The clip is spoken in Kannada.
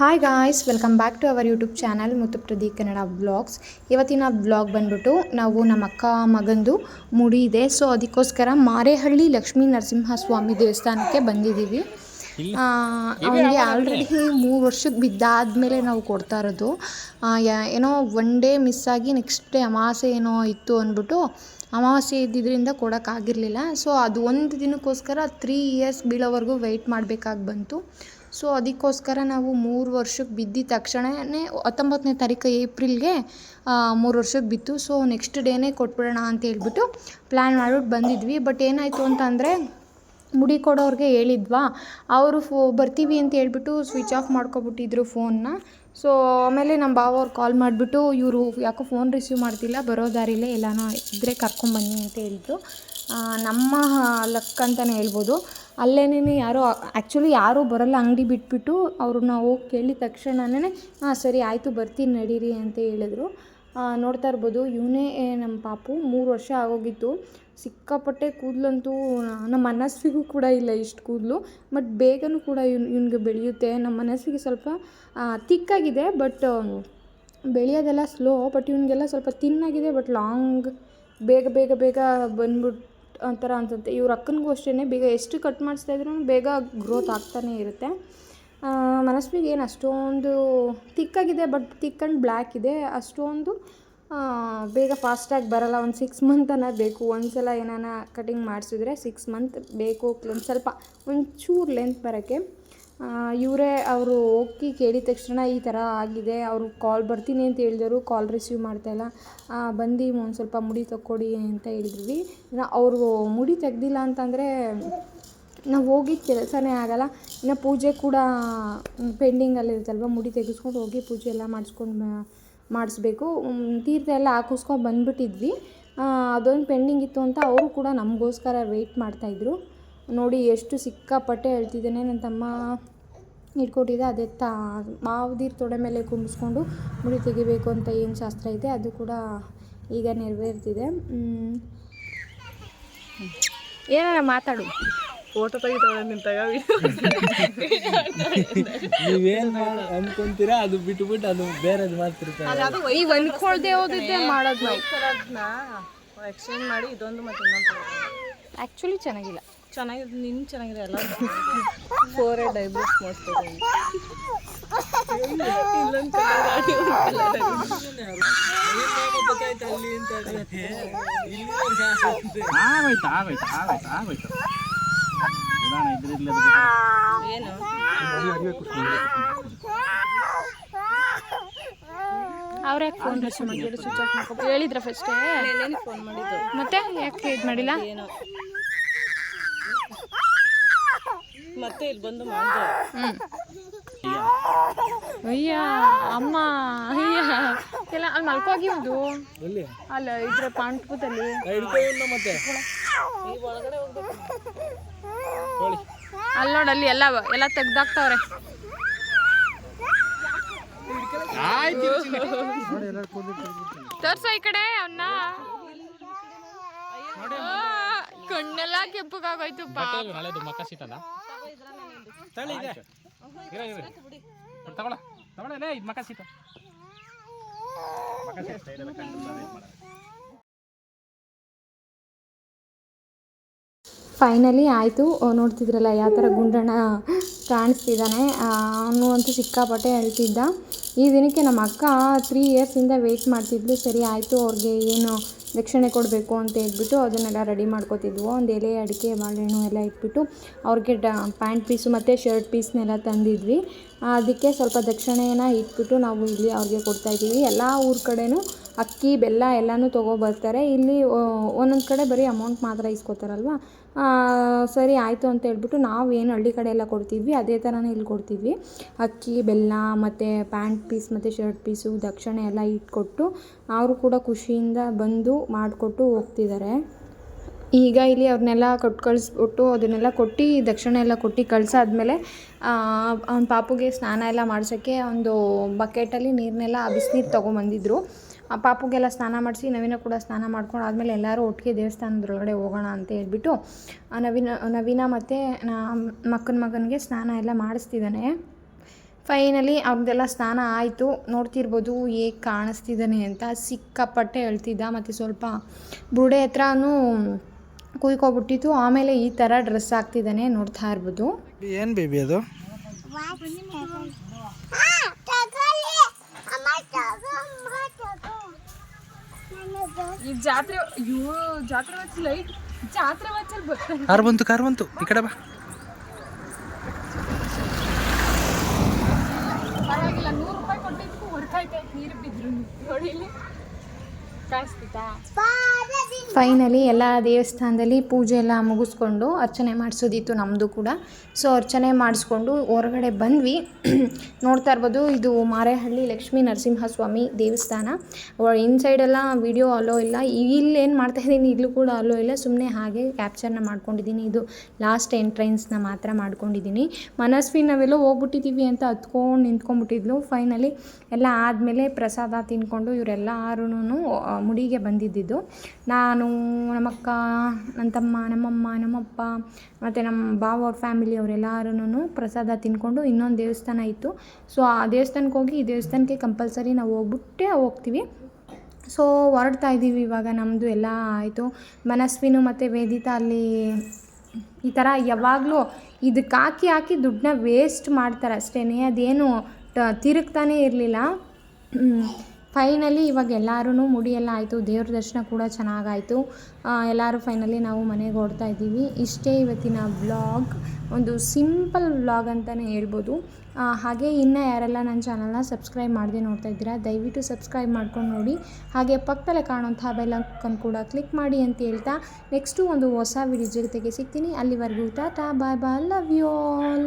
Hi guys welcome back to our YouTube channel Muthu Pradeep Kannada blogs ಇವತ್ತಿನ ಬ್ಲಾಗ್ ಬಂದ್ಬಿಟ್ಟು ನಾವು ನಮ್ಮ ಅಕ್ಕ ಮಗಂದು ಮುಡಿ ಇದೆ. ಸೊ ಅದಕ್ಕೋಸ್ಕರ ಮಾರೇಹಳ್ಳಿ ಲಕ್ಷ್ಮೀ ನರಸಿಂಹಸ್ವಾಮಿ ದೇವಸ್ಥಾನಕ್ಕೆ ಬಂದಿದ್ದೀವಿ. ಅವನಿಗೆ ಆಲ್ರೆಡಿ ಮೂರು ವರ್ಷಕ್ಕೆ ಬಿದ್ದಾದಮೇಲೆ ನಾವು ಕೊಡ್ತಾ ಇರೋದು. ಏನೋ ಒನ್ ಡೇ ಮಿಸ್ ಆಗಿ ನೆಕ್ಸ್ಟ್ ಡೇ ಅಮಾಸೆ ಏನೋ ಇತ್ತು ಅಂದ್ಬಿಟ್ಟು ಅಮಾವಾಸ್ಯೆ ಇದ್ದಿದ್ದರಿಂದ ಕೊಡೋಕ್ಕಾಗಿರಲಿಲ್ಲ ಸೊ ಅದು ಒಂದು ದಿನಕ್ಕೋಸ್ಕರ ತ್ರೀ ಇಯರ್ಸ್ ಬೀಳೋವರೆಗೂ ವೆಯ್ಟ್ ಮಾಡಬೇಕಾಗಿ ಬಂತು. ಸೊ ಅದಕ್ಕೋಸ್ಕರ ನಾವು ಮೂರು ವರ್ಷಕ್ಕೆ ಬಿದ್ದಿದ ತಕ್ಷಣವೇ ಹತ್ತೊಂಬತ್ತನೇ ತಾರೀಕು ಏಪ್ರಿಲ್ಗೆ ಮೂರು ವರ್ಷಕ್ಕೆ ಬಿತ್ತು. ಸೊ ನೆಕ್ಸ್ಟ್ ಡೇನೇ ಕೊಟ್ಬಿಡೋಣ ಅಂತ ಹೇಳ್ಬಿಟ್ಟು ಪ್ಲ್ಯಾನ್ ಮಾಡ್ಬಿಟ್ಟು ಬಂದಿದ್ವಿ. ಬಟ್ ಏನಾಯಿತು ಅಂತಂದರೆ ಮುಡಿ ಕೊಡೋರಿಗೆ ಹೇಳಿದ್ವಾ, ಅವರು ಫೋ, ಬರ್ತೀವಿ ಅಂತ ಹೇಳ್ಬಿಟ್ಟು ಸ್ವಿಚ್ ಆಫ್ ಮಾಡ್ಕೊಬಿಟ್ಟಿದ್ರು ಫೋನ್ನ ಸೊ ಆಮೇಲೆ ನಮ್ಮ ಬಾವ ಅವ್ರು ಕಾಲ್ ಮಾಡಿಬಿಟ್ಟು ಇವರು ಯಾಕೋ ಫೋನ್ ರಿಸೀವ್ ಮಾಡ್ತಿಲ್ಲ, ಬರೋ ದಾರಿಲೇ ಎಲ್ಲನೋ ಇದ್ದರೆ ಕರ್ಕೊಂಬನ್ನಿ ಅಂತ ಹೇಳಿದ್ರು. ನಮ್ಮ ಲಕ್ ಅಂತಲೇ ಹೇಳ್ಬೋದು. ಅಲ್ಲೇನೇ ಯಾರೋ ಆ್ಯಕ್ಚುಲಿ ಯಾರೂ ಬರೋಲ್ಲ ಅಂಗಡಿ ಬಿಟ್ಬಿಟ್ಟು ಅವ್ರನ್ನ ಹೋಗಿ ಕೇಳಿದ ತಕ್ಷಣನೇ ಹಾಂ, ಸರಿ, ಆಯಿತು, ಬರ್ತೀನಿ, ನಡೀರಿ ಅಂತ ಹೇಳಿದ್ರು. ನೋಡ್ತಾ ಇರ್ಬೋದು. ಇವನೇ ನಮ್ಮ ಪಾಪು ಮೂರು ವರ್ಷ ಆಗೋಗಿತ್ತು. ಸಿಕ್ಕಾಪಟ್ಟೆ ಕೂದಲಂತೂ, ನಮ್ಮ ಮನಸ್ಸಿಗೂ ಕೂಡ ಇಲ್ಲ ಇಷ್ಟು ಕೂದಲು. ಬಟ್ ಬೇಗನೂ ಕೂಡ ಇವ್ನು ಇವ್ನಿಗೆ ಬೆಳೆಯುತ್ತೆ. ನಮ್ಮ ಮನಸ್ಸಿಗೆ ಸ್ವಲ್ಪ ತಿಕ್ಕಾಗಿದೆ ಬಟ್ ಬೆಳೆಯೋದೆಲ್ಲ ಸ್ಲೋ ಬಟ್ ಇವನಿಗೆಲ್ಲ ಸ್ವಲ್ಪ ತಿನ್ನಾಗಿದೆ ಬಟ್ ಲಾಂಗ್ ಬೇಗ ಬೇಗ ಬೇಗ ಬಂದ್ಬಿಟ್ಟು ಒಂಥರ ಅನ್ಸುತ್ತೆ. ಇವ್ರ ಅಕ್ಕನಿಗೂ ಅಷ್ಟೇ ಬೇಗ ಎಷ್ಟು ಕಟ್ ಮಾಡಿಸ್ತಾ ಇದ್ರು ಬೇಗ ಗ್ರೋತ್ ಆಗ್ತಾನೇ ಇರುತ್ತೆ. ಮನಸ್ವಿಗೆ ಏನು ಅಷ್ಟೊಂದು ತಿಕ್ಕಾಗಿದೆ ಬಟ್ ತಿಕ್ ಆ್ಯಂಡ್ ಬ್ಲ್ಯಾಕ್ ಇದೆ. ಅಷ್ಟೊಂದು ಬೇಗ ಫಾಸ್ಟಾಗಿ ಬರಲ್ಲ. ಒಂದು ಸಿಕ್ಸ್ ಮಂತ್ ಅನ್ನೋದು ಬೇಕು. ಒಂದು ಸಲ ಏನಾನ ಕಟಿಂಗ್ ಮಾಡಿಸಿದ್ರೆ ಸಿಕ್ಸ್ ಮಂತ್ ಬೇಕು ಒಂದು ಸ್ವಲ್ಪ ಒಂಚೂರು ಲೆಂತ್ ಬರೋಕ್ಕೆ. ಇವರೇ ಅವರು ಹೋಗಿ ಕೇಳಿದ ತಕ್ಷಣ ಈ ಥರ ಆಗಿದೆ. ಅವರು ಕಾಲ್ ಬರ್ತೀನಿ ಅಂತ ಹೇಳಿದರು. ಕಾಲ್ ರಿಸೀವ್ ಮಾಡ್ತಾಯಿಲ್ಲ ಬಂದು ಒಂದು ಸ್ವಲ್ಪ ಮುಡಿ ತಕ್ಕೊಡಿ ಅಂತ ಹೇಳಿದ್ವಿ. ಅವರು ಮುಡಿ ತೆಗ್ದಿಲ್ಲ ಅಂತಂದರೆ ನಾವು ಹೋಗಿ ಕೆಲಸನೇ ಆಗಲ್ಲ. ಇನ್ನು ಪೂಜೆ ಕೂಡ ಪೆಂಡಿಂಗಲ್ಲಿರುತ್ತಲ್ವ ಮುಡಿ ತೆಗೆಸ್ಕೊಂಡು ಹೋಗಿ ಪೂಜೆ ಎಲ್ಲ ಮಾಡಿಸ್ಕೊಂಡು ಮಾಡಿಸ್ಬೇಕು. ತೀರ್ಥ ಎಲ್ಲ ಹಾಕಿಸ್ಕೊಂಡು ಬಂದುಬಿಟ್ಟಿದ್ವಿ. ಅದೊಂದು ಪೆಂಡಿಂಗ್ ಇತ್ತು ಅಂತ ಅವರು ಕೂಡ ನಮಗೋಸ್ಕರ ವೆಯ್ಟ್ ಮಾಡ್ತಾಯಿದ್ರು ನೋಡಿ ಎಷ್ಟು ಸಿಕ್ಕಾಪಟ್ಟೆ ಹೇಳ್ತಿದ್ದಾನೆ ನನ್ನ ತಮ್ಮ. ಇಟ್ಕೊಟ್ಟಿದ್ದೆ ಅದೇ ತಾ, ಮಾವುದೀರ್ ತೊಡೆ ಮೇಲೆ ಕುಂಬಿಸ್ಕೊಂಡು ಮುಡಿ ತೆಗಿಬೇಕು ಅಂತ ಏನು ಶಾಸ್ತ್ರ ಇದೆ, ಅದು ಕೂಡ ಈಗ ನೆರವೇರ್ತಿದೆ. ಏನಾರ ಮಾತಾಡು. ಫೋಟೋ ತೆಗಿತಾಳೆ ನಿಂತಾಗ ನೀವೇನ್ ಅನ್ಕೊಂತೀರಾ? ಅದು ಬಿಟ್ಟು ಬಿಟ್ಟು ಅದು ಬೇರೆ ಮಾಡ್ತಿರ್ತಾರೆ ನೀವು ಅನ್ಕೊಳ್ದೆ ಹೋದಿದ್ದೆ ಮಾಡೋದು ನಾವು. ಎಕ್ಸ್ಚೇಂಜ್ ಮಾಡಿ ಇದೊಂದು ಮತ್ತೆ ಇನ್ನೊಂದು ಆ್ಯಕ್ಚುಲಿ ಚೆನ್ನಾಗಿಲ್ಲ. ಚೆನ್ನಾಗಿದೆ ನಿನ್ನ ಚೆನ್ನಾಗಿದೆ ಎಲ್ಲ ಫೋರ್ ಹೆಡ್ ಐಬ್ರೋಸ್ ಆಗಿ. ಆಗೋಯ್ತು ಆಗೋಯ್ತು ಆಗೋಯ್ತು ಆಗೋಯ್ತು ಅವ್ರ ಯಾಕೆ ಫೋನ್ ರಿಸೀವ್ ಮಾಡಿದ್ರು ಸ್ವಿಚ್ ಆಫ್ ಮಾಡ್ಕೊ ಹೇಳಿದ್ರ ಫಸ್ಟೇ ನೆನ್ನೆ ಫೋನ್ ಮಾಡಿದ್ದು? ಮತ್ತೆ ಯಾಕೆ ಇದು ಮಾಡಿಲ್ಲ? ಏನೋ? ಮತ್ತೆ ಇಲ್ಲಿ ಬಂದು ಮಾಡಿದೆ. ಹ್ಞೂ ಅಯ್ಯ ಅಮ್ಮ ಅಯ್ಯ. ಎಲ್ಲ ಅಲ್ಲಿ ಮಲ್ಕೋಗಿ ಒಂದು ಎಲ್ಲಿ? ಅಲ್ಲ ಇದ್ರ ಮತ್ತೆ. ಹೋಗ್ಬೇಕು. ಅಲ್ಲಿ ನೋಡಿ ಅಲ್ಲಿ ಎಲ್ಲ ಎಲ್ಲ ತೆಗ್ದಾಕ್ತಾವ್ರೆ. ತೋರ್ಸ ಈ ಕಡೆ ಅವನ್ನ ಕಣ್ಣೆಲ್ಲ ಕೆಂಪಗಾಗೋಯ್ತು ನಾಳೆದು ಮಕ್ಕ ಇದು. ಸೀಟ ಮಕ್ಕ ಸೀಟ ಇದೆಲ್ಲ ಕಂಡು ಫೈನಲಿ ಆಯಿತು. ನೋಡ್ತಿದ್ರಲ್ಲ ಯಾವ ಥರ ಗುಂಡಣ್ಣ ಕಾಣಿಸ್ತಿದ್ದಾನೆ ಅವನು ಅಂತೂ ಸಿಕ್ಕಾಪಟ್ಟೆ ಹೇಳ್ತಿದ್ದ ಈ ದಿನಕ್ಕೆ ನಮ್ಮ ಅಕ್ಕ ತ್ರೀ ಇಯರ್ಸಿಂದ ವೆಯ್ಟ್ ಮಾಡ್ತಿದ್ಲು. ಸರಿ ಆಯಿತು, ಅವ್ರಿಗೆ ಏನು ದಕ್ಷಿಣೆ ಕೊಡಬೇಕು ಅಂತ ಹೇಳ್ಬಿಟ್ಟು ಅದನ್ನೆಲ್ಲ ರೆಡಿ ಮಾಡ್ಕೋತಿದ್ವು. ಒಂದು ಎಲೆ, ಅಡಿಕೆ, ಬಾಳೆಹಣ್ಣು ಎಲ್ಲ ಇಟ್ಬಿಟ್ಟು ಅವ್ರಿಗೆ ಡ ಪ್ಯಾಂಟ್ ಪೀಸು ಮತ್ತು ಶರ್ಟ್ ಪೀಸ್ನೆಲ್ಲ ತಂದಿದ್ವಿ. ಅದಕ್ಕೆ ಸ್ವಲ್ಪ ದಕ್ಷಿಣೆನ ಇಟ್ಬಿಟ್ಟು ನಾವು ಇಲ್ಲಿ ಅವ್ರಿಗೆ ಕೊಡ್ತಾಯಿದ್ದೀವಿ ಎಲ್ಲ ಊರ ಕಡೆನೂ ಅಕ್ಕಿ, ಬೆಲ್ಲ ಎಲ್ಲನೂ ತೊಗೊಬರ್ತಾರೆ ಇಲ್ಲಿ ಒಂದೊಂದು ಕಡೆ ಬರೀ ಅಮೌಂಟ್ ಮಾತ್ರ ಇಸ್ಕೊತಾರಲ್ವ? ಸರಿ ಆಯಿತು ಅಂತ ಹೇಳ್ಬಿಟ್ಟು ನಾವು ಏನು ಹಳ್ಳಿ ಕಡೆ ಎಲ್ಲ ಕೊಡ್ತಿದ್ವಿ, ಅದೇ ಥರನೇ ಇಲ್ಲಿ ಕೊಡ್ತಿದ್ವಿ. ಅಕ್ಕಿ, ಬೆಲ್ಲ ಮತ್ತು ಪ್ಯಾಂಟ್ ಪೀಸ್ ಮತ್ತು ಶರ್ಟ್ ಪೀಸು ದಕ್ಷಿಣೆ ಎಲ್ಲ ಇಟ್ಕೊಟ್ಟು ಅವರು ಕೂಡ ಖುಷಿಯಿಂದ ಬಂದು ಮಾಡಿಕೊಟ್ಟು ಹೋಗ್ತಿದ್ದಾರೆ ಈಗ ಇಲ್ಲಿ ಅವ್ರನ್ನೆಲ್ಲ ಕೊಟ್ಟು ಕಳಿಸ್ಬಿಟ್ಟು ಅದನ್ನೆಲ್ಲ ಕೊಟ್ಟು ದಕ್ಷಿಣ ಎಲ್ಲ ಕೊಟ್ಟು ಕಳ್ಸಾದ್ಮೇಲೆ ಅವ್ನ ಪಾಪುಗೆ ಸ್ನಾನ ಎಲ್ಲ ಮಾಡಿಸೋಕ್ಕೆ ಒಂದು ಬಕೆಟಲ್ಲಿ ನೀರನ್ನೆಲ್ಲ ಬಿಸಿನೀರು ತೊಗೊಂಬಂದಿದ್ರು. ಆ ಪಾಪುಗೆಲ್ಲ ಸ್ನಾನ ಮಾಡಿಸಿ ನವೀನ ಕೂಡ ಸ್ನಾನ ಮಾಡ್ಕೊಂಡು ಆದಮೇಲೆ ಎಲ್ಲರೂ ಒಟ್ಟಿಗೆ ದೇವಸ್ಥಾನದೊಳಗಡೆ ಹೋಗೋಣ ಅಂತ ಹೇಳ್ಬಿಟ್ಟು ನವೀನ ನವೀನ ಮತ್ತು ಮಕ್ಕನ ಮಗನಿಗೆ ಸ್ನಾನ ಎಲ್ಲ ಮಾಡಿಸ್ತಿದ್ದಾನೆ ಫೈನಲಿ ಅವ್ರದ್ದೆಲ್ಲ ಸ್ನಾನ ಆಯಿತು. ನೋಡ್ತಿರ್ಬೋದು ಹೇಗೆ ಕಾಣಿಸ್ತಿದ್ದಾನೆ ಅಂತ ಸಿಕ್ಕಾಪಟ್ಟೆ ಹೇಳ್ತಿದ್ದ. ಮತ್ತು ಸ್ವಲ್ಪ ಬುರುಡೆ ಹತ್ರನೂ ಕುಯ್ಕೊಬಿಟ್ಟಿತ್ತು. ಆಮೇಲೆ ಈ ಥರ ಡ್ರೆಸ್ ಹಾಕ್ತಿದ್ದಾನೆ ನೋಡ್ತಾ ಇರ್ಬೋದು. ಏನು ಬೇಬಿ ಅದು? ಜಾತ್ರೆ ಜಾತ್ರೆ ಜಾತ್ರೆ ಬಂತು ಕಾರ್ ಬಂತು. ಈ ಕಡೆ ಬಾ. ನೀರು ಬಿದ್ರು ನೋಡಿ ಇಲ್ಲಿ ಕಾಣಿಸ್ತಿತ್ತಾ? ಫೈನಲಿ ಎಲ್ಲ ದೇವಸ್ಥಾನದಲ್ಲಿ ಪೂಜೆ ಎಲ್ಲ ಮುಗಿಸ್ಕೊಂಡು ಅರ್ಚನೆ ಮಾಡಿಸೋದಿತ್ತು ನಮ್ಮದು ಕೂಡ. ಸೊ ಅರ್ಚನೆ ಮಾಡಿಸ್ಕೊಂಡು ಹೊರಗಡೆ ಬಂದ್ವಿ. ನೋಡ್ತಾ ಇರ್ಬೋದು, ಇದು ಮಾರೇಹಳ್ಳಿ ಲಕ್ಷ್ಮೀ ನರಸಿಂಹಸ್ವಾಮಿ ದೇವಸ್ಥಾನ. ಇನ್ಸೈಡೆಲ್ಲ ವಿಡಿಯೋ ಅಲೋ ಇಲ್ಲ ಇಲ್ಲೇನು ಮಾಡ್ತಾಯಿದ್ದೀನಿ ಇಲ್ಲೂ ಕೂಡ ಅಲೋ ಇಲ್ಲ ಸುಮ್ಮನೆ ಹಾಗೆ ಕ್ಯಾಪ್ಚರ್ನ ಮಾಡ್ಕೊಂಡಿದ್ದೀನಿ. ಇದು ಲಾಸ್ಟ್ ಎಂಟ್ರೆನ್ಸ್ನ ಮಾತ್ರ ಮಾಡ್ಕೊಂಡಿದ್ದೀನಿ. ಮನಸ್ವಿ ನಾವೆಲ್ಲೋ ಹೋಗ್ಬಿಟ್ಟಿದ್ದೀವಿ ಅಂತ ಹತ್ಕೊಂಡು ನಿಂತ್ಕೊಂಡ್ಬಿಟ್ಟಿದ್ಲು. ಫೈನಲಿ ಎಲ್ಲ ಆದಮೇಲೆ ಪ್ರಸಾದ ತಿನ್ಕೊಂಡು ಇವರೆಲ್ಲರೂ ಮುಡಿಗೆ ಬಂದಿದ್ದಿದ್ದು. ನಾನು, ನಮ್ಮಕ್ಕ ನನ್ನ ತಮ್ಮ ನಮ್ಮಮ್ಮ, ನಮ್ಮಪ್ಪ, ಮತ್ತು ನಮ್ಮ ಬಾವ ಅವ್ರ ಫ್ಯಾಮಿಲಿ ಅವರೆಲ್ಲರೂ ಪ್ರಸಾದ ತಿನ್ಕೊಂಡು ಇನ್ನೊಂದು ದೇವಸ್ಥಾನ ಇತ್ತು. ಸೊ ಆ ದೇವಸ್ಥಾನಕ್ಕೆ ಹೋಗಿ ಈ ದೇವಸ್ಥಾನಕ್ಕೆ ಕಂಪಲ್ಸರಿ ನಾವು ಹೋಗ್ಬಿಟ್ಟೆ ಹೋಗ್ತೀವಿ. ಸೊ ಹೊರಡ್ತಾ ಇದ್ದೀವಿ ಇವಾಗ ನಮ್ಮದು ಎಲ್ಲ ಆಯಿತು. ಮನಸ್ವಿನು ಮತ್ತು ವೇದಿತಾ ಅಲ್ಲಿ ಈ ಥರ ಯಾವಾಗಲೂ ಇದಕ್ಕೆ ಹಾಕಿ ಹಾಕಿ ದುಡ್ಡನ್ನ ವೇಸ್ಟ್ ಮಾಡ್ತಾರೆ ಅಷ್ಟೇ ಅದೇನು ತಿರುಗ್ತಾನೇ ಇರಲಿಲ್ಲ. ಫೈನಲಿ ಇವಾಗ ಎಲ್ಲರೂ ಮುಡಿಯೆಲ್ಲ ಆಯಿತು. ದೇವ್ರ ದರ್ಶನ ಕೂಡ ಚೆನ್ನಾಗಾಯಿತು. ಎಲ್ಲರೂ ಫೈನಲಿ ನಾವು ಮನೆಗೆ ಹೊರಡ್ತಾ ಇದ್ದೀವಿ. ಇಷ್ಟೇ ಇವತ್ತಿನ ವ್ಲಾಗ್ ಒಂದು ಸಿಂಪಲ್ ವ್ಲಾಗ್ ಅಂತಲೇ ಹೇಳ್ಬೋದು. ಹಾಗೆ ಇನ್ನೂ ಯಾರೆಲ್ಲ ನನ್ನ ಚಾನಲ್ನ ಸಬ್ಸ್ಕ್ರೈಬ್ ಮಾಡದೆ ನೋಡ್ತಾ ಇದ್ದೀರಾ, ದಯವಿಟ್ಟು ಸಬ್ಸ್ಕ್ರೈಬ್ ಮಾಡ್ಕೊಂಡು ನೋಡಿ. ಹಾಗೆ ಪಕ್ಕದಲ್ಲೇ ಕಾಣುವಂಥ ಬೆಲ್ಲಕ್ಕನ್ನು ಕೂಡ ಕ್ಲಿಕ್ ಮಾಡಿ ಅಂತ ಹೇಳ್ತಾ ನೆಕ್ಸ್ಟು ಒಂದು ಹೊಸ ವಿಡಿಯೋ ಜೊತೆಗೆ ಸಿಗ್ತೀನಿ. ಅಲ್ಲಿವರೆಗೂ tata, bye bye love you all